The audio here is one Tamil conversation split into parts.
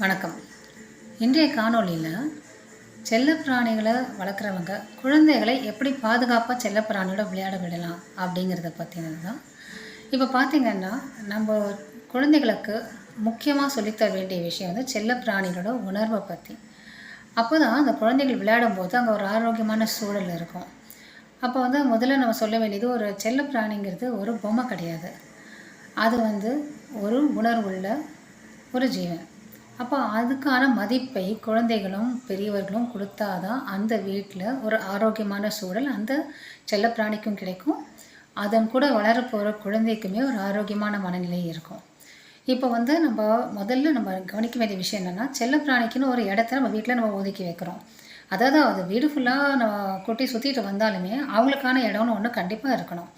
வணக்கம். இன்றைய காணொலியில் செல்லப்பிராணிகளை வளர்க்குறவங்க குழந்தைகளை எப்படி பாதுகாப்பாக செல்லப்பிராணியோட விளையாட விடலாம் அப்படிங்கிறத பற்றினது தான். இப்போ பார்த்திங்கன்னா நம்ம குழந்தைகளுக்கு முக்கியமாக சொல்லித்தர வேண்டிய விஷயம் வந்து செல்லப்பிராணிகளோட உணர்வை பற்றி அப்போ தான் அந்த குழந்தைகள் விளையாடும் போது அங்கே ஒரு ஆரோக்கியமான சூழல் இருக்கும். அப்போ வந்து முதல்ல நம்ம சொல்ல வேண்டியது ஒரு செல்லப்பிராணிங்கிறது ஒரு பொம்மை கிடையாது. அது வந்து ஒரு உணர்வுள்ள ஒரு ஜீவன். அப்போ அதுக்கான மதிப்பை குழந்தைகளும் பெரியவர்களும் கொடுத்தாதான் அந்த வீட்டில் ஒரு ஆரோக்கியமான சூழல் அந்த செல்லப்பிராணிக்கும் கிடைக்கும். அதன் கூட வளரப்போகிற குழந்தைக்குமே ஒரு ஆரோக்கியமான மனநிலை இருக்கும். இப்போ வந்து நம்ம முதல்ல நம்ம கவனிக்க வேண்டிய விஷயம் என்னென்னா செல்லப்பிராணிக்குன்னு ஒரு இடத்த நம்ம வீட்டில் நம்ம ஒதுக்கி வைக்கிறோம். அதாவது அது வீடு ஃபுல்லாக நம்ம கொட்டி சுற்றிட்டு வந்தாலுமே அவங்களுக்கான இடம்னு ஒன்று கண்டிப்பாக இருக்கணும்.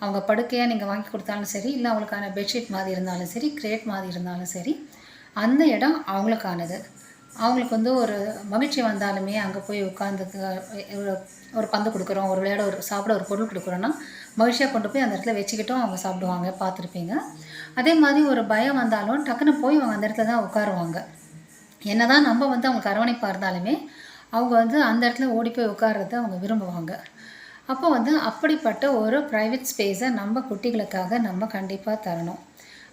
அவங்க படுக்கையாக நீங்கள் வாங்கி கொடுத்தாலும் சரி இல்லை அவங்களுக்கான பெட்ஷீட் மாதிரி இருந்தாலும் சரி கிரேட் மாதிரி இருந்தாலும் சரி அந்த இடம் அவங்களுக்கானது. அவங்களுக்கு வந்து ஒரு மகிழ்ச்சி வந்தாலுமே அங்கே போய் உட்காந்து ஒரு ஒரு பந்து கொடுக்குறோம் ஒரு விளையாட ஒரு சாப்பிட ஒரு பொருள் கொடுக்குறோன்னா மகிழ்ச்சியாக கொண்டு போய் அந்த இடத்துல வச்சுக்கிட்டும் அவங்க சாப்பிடுவாங்க பார்த்துருப்பீங்க. அதே மாதிரி ஒரு பயம் வந்தாலும் டக்குன்னு போய் அவங்க அந்த இடத்துல தான் உட்காருவாங்க. என்ன தான் நம்ம வந்து அவங்களுக்கு அரவணைப்பாக இருந்தாலுமே அவங்க வந்து அந்த இடத்துல ஓடி போய் உட்கார்றத அவங்க விரும்புவாங்க. அப்போ வந்து அப்படிப்பட்ட ஒரு ப்ரைவேட் ஸ்பேஸை நம்ம குட்டிகளுக்காக நம்ம கண்டிப்பாக தரணும்.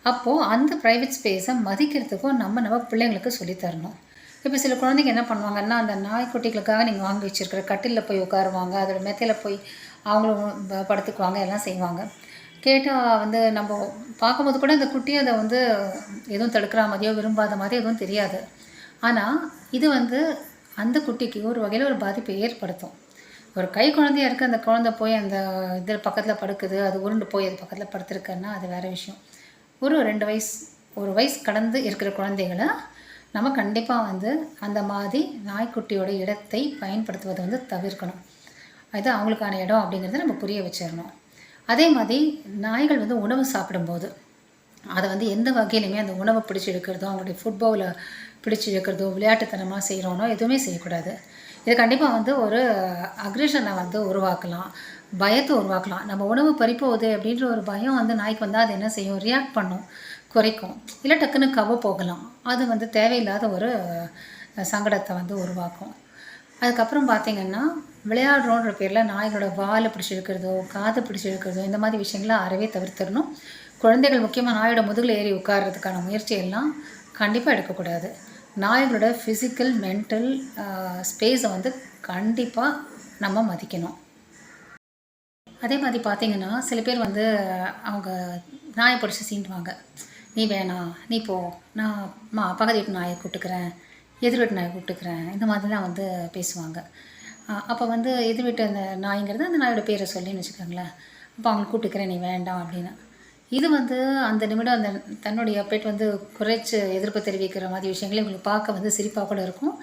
அப்போது அந்த ப்ரைவேட் ஸ்பேஸை மதிக்கிறதுக்கும் நம்ம நம்ம பிள்ளைங்களுக்கு சொல்லித் தரணும் இப்போ சில குழந்தைங்க என்ன பண்ணுவாங்கன்னா அந்த நாய்க்குட்டிகளுக்காக நீங்கள் வாங்கி வச்சுருக்கிற கட்டிலில் போய் உட்காருவாங்க அதோட மெத்தையில் போய் அவங்களும் படுத்துக்குவாங்க எல்லாம் செய்வாங்க. கேட்டால் வந்து நம்ம பார்க்கும்போது கூட அந்த குட்டி அதை வந்து எதுவும் தடுக்கிற மாதிரியோ விரும்பாத மாதிரி எதுவும் தெரியாது. ஆனால் இது வந்து அந்த குட்டிக்கு ஒரு வகையில் ஒரு பாதிப்பை ஏற்படுத்தும். ஒரு கை குழந்தையா இருக்க அந்த குழந்தை போய் அந்த இதில் பக்கத்தில் படுக்குது அது உருண்டு போய் அது பக்கத்தில் படுத்துருக்குன்னா அது வேறு விஷயம். ஒரு ரெண்டு வயசு ஒரு வயசு கடந்து இருக்கிற குழந்தைகளை நம்ம கண்டிப்பாக வந்து அந்த மாதிரி நாய்க்குட்டியோட இடத்தை பயன்படுத்துவதை வந்து தவிர்க்கணும். அது அவங்களுக்கான இடம் அப்படிங்கிறத நம்ம புரிய வச்சிடணும். அதே மாதிரி நாய்கள் வந்து உணவு சாப்பிடும்போது அதை வந்து எந்த வகையிலுமே அந்த உணவை பிடிச்சி எடுக்கிறதோ அவங்களுடைய ஃபுட்பாலை பிடிச்சி எடுக்கிறதோ விளையாட்டுத்தனமாக செய்கிறோனோ எதுவுமே செய்யக்கூடாது. இது கண்டிப்பாக வந்து ஒரு அக்ரெஷனை வந்து உருவாக்கலாம். பயத்தை உருவாக்கலாம். நம்ம உணவு பறிப்போகுது அப்படின்ற ஒரு பயம் வந்து நாய்க்கு வந்தால் அது என்ன செய்யும்? ரியாக்ட் பண்ணும் குறைக்கும். இல்லை டக்குன்னு கவ போகலாம். அது வந்து தேவையில்லாத ஒரு சங்கடத்தை வந்து உருவாக்கும். அதுக்கப்புறம் பார்த்திங்கன்னா விளையாடுறோன்ற பேரில் நாய்களோட வாலை பிடிச்சி இழுக்கிறதோ காதை பிடிச்சி இழுக்கிறதோ இந்த மாதிரி விஷயங்களை அறவே தவிர்த்திடணும். குழந்தைகள் முக்கியமாக நாயோட முதுகில் ஏறி உட்கார்றதுக்கான முயற்சியெல்லாம் கண்டிப்பாக எடுக்கக்கூடாது. நாய்களோட ஃபிசிக்கல் மென்டல் ஸ்பேஸை வந்து கண்டிப்பாக நம்ம மதிக்கணும். அதே மாதிரி பார்த்தீங்கன்னா சில பேர் வந்து அவங்க நாயை பிடிச்சி சீண்டுவாங்க. நீ வேணாம் நீ போ. நான் மா பக்கத்து வீட்டு நாயை கூப்பிட்டுக்கிறேன். எதிர் வீட்டு நாயை கூப்பிட்டுக்கிறேன். இந்த மாதிரிலாம் வந்து பேசுவாங்க. அப்போ வந்து எதிர் வீட்டு அந்த நாய்ங்கிறது அந்த நாயோட பேரை சொல்லின்னு வச்சுக்கோங்களேன். அப்போ அவங்க கூப்பிட்டுக்கிறேன் நீ வேண்டாம் அப்படின்னு. இது வந்து அந்த நிமிடம் அந்த தன்னுடைய பெட் வந்து குறைச்சி எதிர்ப்பு தெரிவிக்கிற மாதிரி விஷயங்களை உங்களுக்கு பார்க்க வந்து சிரிப்பாக கூட இருக்கும்.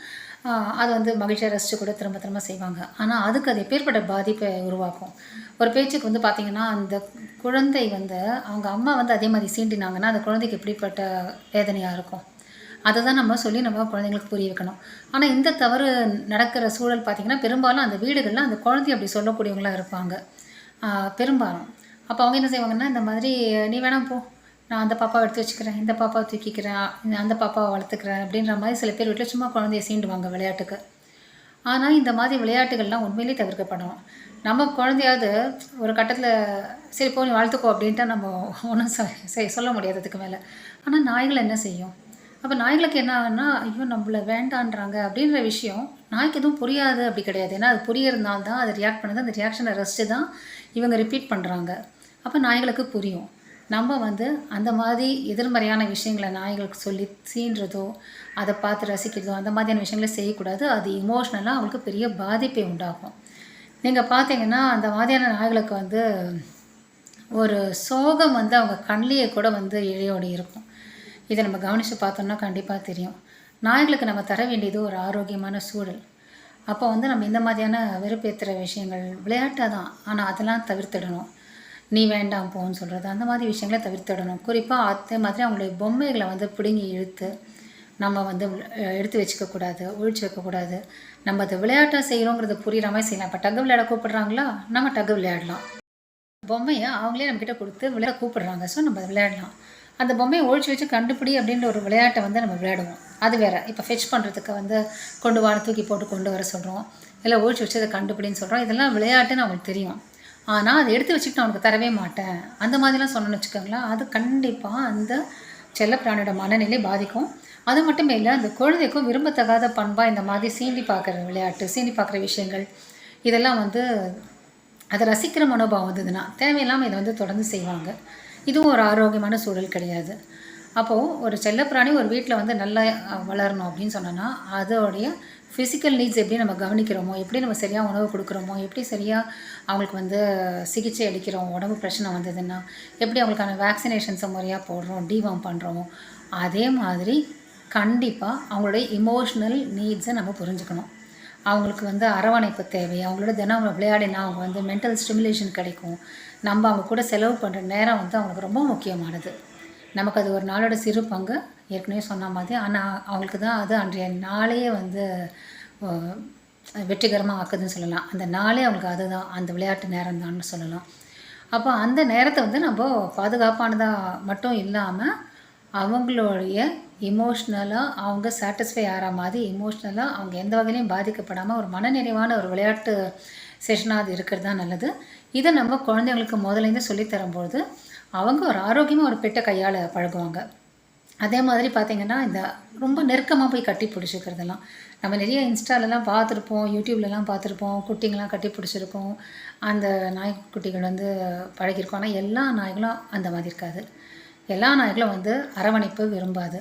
அது வந்து மகிழ்ச்சியாக ரசித்து கூட திரும்ப திரும்ப செய்வாங்க. ஆனால் அதுக்கு அது எப்பேற்பட்ட பாதிப்பை உருவாக்கும்? ஒரு பேச்சுக்கு வந்து பார்த்திங்கன்னா அந்த குழந்தை வந்து அவங்க அம்மா வந்து அதே மாதிரி சீண்டினாங்கன்னா அந்த குழந்தைக்கு எப்படிப்பட்ட வேதனையாக இருக்கும்? அதை தான் நம்ம சொல்லி நம்ம குழந்தைங்களுக்கு புரிய வைக்கணும். ஆனால் இந்த தவறு நடக்கிற சூழல் பார்த்திங்கன்னா பெரும்பாலும் அந்த வீடுகளில் அந்த குழந்தைய அப்படி சொல்லக்கூடியவங்களாக இருப்பாங்க. பெரும்பாலும். அப்போ அவங்க என்ன செய்வாங்கன்னா இந்த மாதிரி நீ வேணாம் போ. நான் அந்த பாப்பாவை எடுத்து வச்சுக்கிறேன். இந்த பாப்பாவை தூக்கிக்கிறேன். அந்த பாப்பாவை வளர்த்துக்கிறேன். அப்படின்ற மாதிரி சில பேர் வீட்டில் சும்மா குழந்தைய சீண்டுவாங்க விளையாட்டுக்கு. ஆனால் இந்த மாதிரி விளையாட்டுகள்லாம் உண்மையிலேயே தவிர்க்கப்படணும் நம்ம குழந்தையாவது ஒரு கட்டத்தில் சரி போ நீ அப்படின்ட்டு நம்ம ஒன்றும் சொல்ல முடியாது அதுக்கு மேலே. ஆனால் நாய்கள் என்ன செய்யும்? அப்போ நாய்களுக்கு என்ன ஆகுன்னா ஐயோ நம்மள வேண்டான்றாங்க. அப்படின்ற விஷயம் நாய்க்கு எதுவும் புரியாது அப்படி கிடையாது. ஏன்னா அது புரியறதுனால தான் அது ரியாக்ட் பண்ணுது அந்த ரியாக்ஷனை ரசித்து தான் இவங்க ரிப்பீட் பண்ணுறாங்க அப்போ நாய்களுக்கு புரியும். நம்ம வந்து அந்த மாதிரி எதிர்மறையான விஷயங்களை நாய்களுக்கு சொல்லி சீன்றதோ அதை பார்த்து ரசிக்கிறதோ அந்த மாதிரியான விஷயங்களை செய்யக்கூடாது. அது இமோஷ்னலாக அவங்களுக்கு பெரிய பாதிப்பை உண்டாகும் நீங்கள் பார்த்தீங்கன்னா அந்த மாதிரியான நாய்களுக்கு வந்து ஒரு சோகம் வந்து அவங்க கண்ணிலேயே கூட வந்து இழையோடு இருக்கும். இதை நம்ம கவனித்து பார்த்தோம்னா கண்டிப்பாக தெரியும். நாய்களுக்கு நம்ம தர வேண்டியது ஒரு ஆரோக்கியமான சூழல். அப்போ வந்து நம்ம இந்த மாதிரியான வெறுப்பேற்றுற விஷயங்கள் விளையாட்டாக தான். ஆனால் அதெல்லாம் தவிர்த்திடணும். நீ வேண்டாம் போன்னு சொல்கிறது அந்த மாதிரி விஷயங்களை தவிர்த்திடணும் குறிப்பாக அதே மாதிரி அவங்களுடைய பொம்மைகளை வந்து பிடுங்கி இழுத்து நம்ம வந்து எடுத்து வச்சுக்கக்கூடாது ஒழிச்சு வைக்கக்கூடாது. நம்ம அதை விளையாட்டாக செய்கிறோங்கிறத புரியுற மாதிரி செய்யலாம். இப்போ டக்கு விளையாட கூப்பிட்றாங்களா? நம்ம டக்கு விளையாடலாம். பொம்மையை அவங்களே நம்மக்கிட்ட கொடுத்து விளையாட கூப்பிட்றாங்க. ஸோ நம்ம அதை விளையாடலாம். அந்த பொம்மையை ஒழிச்சு வச்சு கண்டுபிடி அப்படின்ற ஒரு விளையாட்டை வந்து நம்ம விளையாடுவோம். அது வேறு. இப்போ ஃபெச் பண்ணுறதுக்கு வந்து கொண்டு வா தூக்கி போட்டு கொண்டு வர சொல்கிறோம் இல்லை ஒழிச்சு வச்சு அதை கண்டுபிடின்னு சொல்கிறோம் இதெல்லாம் விளையாட்டுன்னு அவங்களுக்கு தெரியும். ஆனால் அதை எடுத்து வச்சுக்கிட்டு அவனுக்கு தரவே மாட்டேன். அந்த மாதிரிலாம் சொன்னோன்னு வச்சுக்கோங்களேன். அது கண்டிப்பாக அந்த செல்லப்பிராணியோட மனநிலை பாதிக்கும். அது மட்டுமே இல்லை அந்த குழந்தைக்கும் விரும்பத்தகாத பண்பாக இந்த மாதிரி சீண்டி பார்க்குற விளையாட்டு சீண்டி பார்க்குற விஷயங்கள் இதெல்லாம் வந்து அதை ரசிக்கிற மனோபாவம் வந்ததுன்னா தேவையில்லாமல் இதை வந்து தொடர்ந்து செய்வாங்க. இதுவும் ஒரு ஆரோக்கியமான சூழல் கிடையாது. அப்போது ஒரு செல்லப்பிராணி ஒரு வீட்டில் வந்து நல்லா வளரணும் அப்படின்னு சொன்னோன்னா அதோடைய ஃபிசிக்கல் நீட்ஸ் எப்படி நம்ம கவனிக்கிறோமோ எப்படி நம்ம சரியாக உணவு கொடுக்குறோமோ எப்படி சரியாக அவங்களுக்கு வந்து சிகிச்சை அளிக்கிறோம் உடம்பு பிரச்சனை வந்ததுன்னா எப்படி அவங்களுக்கான வேக்சினேஷன்ஸை முறையாக போடுறோம் டிவாம் பண்ணுறோமோ அதே மாதிரி கண்டிப்பாக அவங்களுடைய இமோஷ்னல் நீட்ஸை நம்ம புரிஞ்சுக்கணும். அவங்களுக்கு வந்து அரவணைப்பு தேவை அவங்களோட தினம் விளையாடினா அவங்க வந்து மென்டல் ஸ்டிமுலேஷன் கிடைக்கும். நம்ம அவங்க கூட செலவு பண்ணுற நேரம் வந்து அவங்களுக்கு ரொம்ப முக்கியமானது. நமக்கு அது ஒரு நாளோட சிறு பங்கு ஏற்கனவே சொன்ன மாதிரி. ஆனால் அவங்களுக்கு தான் அது அன்றைய நாளையே வந்து வெற்றிகரமாக ஆக்குதுன்னு சொல்லலாம். அந்த நாளே அவங்களுக்கு அதுதான். அந்த விளையாட்டு நேரம் தான்னு சொல்லலாம். அப்போ அந்த நேரத்தை வந்து நம்ம பாதுகாப்பானதாக மட்டும் இல்லாமல் அவங்களுடைய இமோஷ்னலாக அவங்க சாட்டிஸ்ஃபை ஆகிற மாதிரி இமோஷ்னலாக அவங்க எந்த வகையிலையும் பாதிக்கப்படாமல் ஒரு மனநிறைவான ஒரு விளையாட்டு செஷனாக அது இருக்கிறது தான் நல்லது. இதை நம்ம குழந்தைங்களுக்கு முதலேருந்து சொல்லித்தரும்பொழுது அவங்க ஒரு ஆரோக்கியமாக ஒரு பெட்டை கையால் பழகுவாங்க. அதே மாதிரி பார்த்தீங்கன்னா இந்த ரொம்ப நெருக்கமாக போய் கட்டி பிடிச்சிக்கிறதெல்லாம். நம்ம நிறைய இன்ஸ்டாலெலாம் பார்த்துருப்போம் யூடியூப்லலாம் பார்த்துருப்போம் குட்டிங்கெல்லாம் கட்டி பிடிச்சிருக்கோம் அந்த நாய்க்குட்டிகள் வந்து பழகிருக்கோம் ஆனால் எல்லா நாய்களும் அந்த மாதிரி இருக்காது. எல்லா நாய்களும் வந்து அரவணைப்பு விரும்பாது.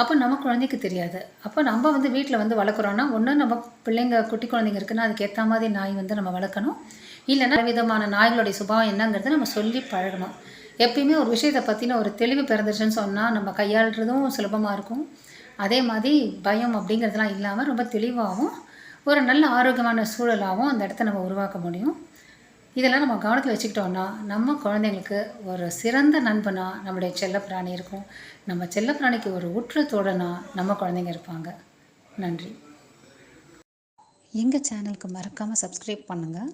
அப்போ நம்ம குழந்தைக்கு தெரியாது. அப்போ நம்ம வந்து வீட்டில் வந்து வளர்க்குறோன்னா ஒன்று நம்ம பிள்ளைங்க குட்டி குழந்தைங்க இருக்குன்னா அதுக்கு ஏற்ற மாதிரி நாய் வந்து நம்ம வளர்க்கணும். இல்லைன்னா விதமான நாய்களுடைய சுபாவம் என்னங்கிறத நம்ம சொல்லி பழகணும். எப்பயுமே ஒரு விஷயத்தை பற்றின ஒரு தெளிவு பிறந்துச்சுன்னு சொன்னால் நம்ம கையாளுறதும் சுலபமாக இருக்கும். அதே மாதிரி பயம் அப்படிங்கிறதுலாம் இல்லாமல் ரொம்ப தெளிவாகவும் ஒரு நல்ல ஆரோக்கியமான சூழலாகவும் அந்த இடத்த நம்ம உருவாக்க முடியும். இதெல்லாம் நம்ம கவனத்தில் வச்சுக்கிட்டோம்னா நம்ம குழந்தைங்களுக்கு ஒரு சிறந்த நண்பனாக நம்முடைய செல்லப்பிராணி இருக்கும். நம்ம செல்லப்பிராணிக்கு ஒரு உற்ற நம்ம குழந்தைங்க இருப்பாங்க. நன்றி. எங்கள் சேனலுக்கு மறக்காமல் சப்ஸ்கிரைப் பண்ணுங்கள்